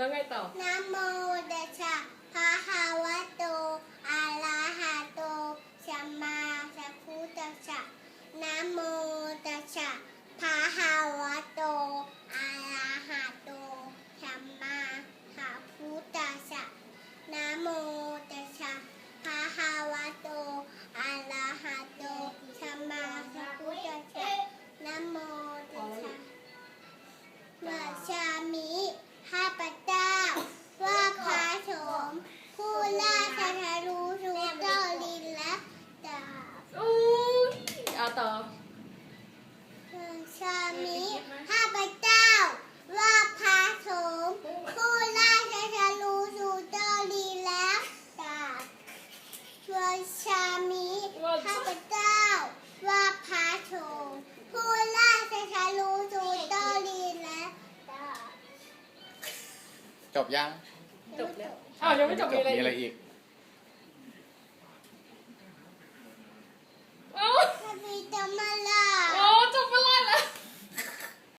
แล้วไงต่อนะโมตัสสะพะคะวะโตอะระหะโตสัมมาสัมพุทธัสสะนะโมตัสสะพะคะวะโต ว่าชามิข้าพเจ้า ว่าพระสมผู้ล่าสัทารู้รู้เจ้าลินและดาบจบยัง จบแล้วอ้าวยังไม่จบมีอะไรมีอะไรอีกอีก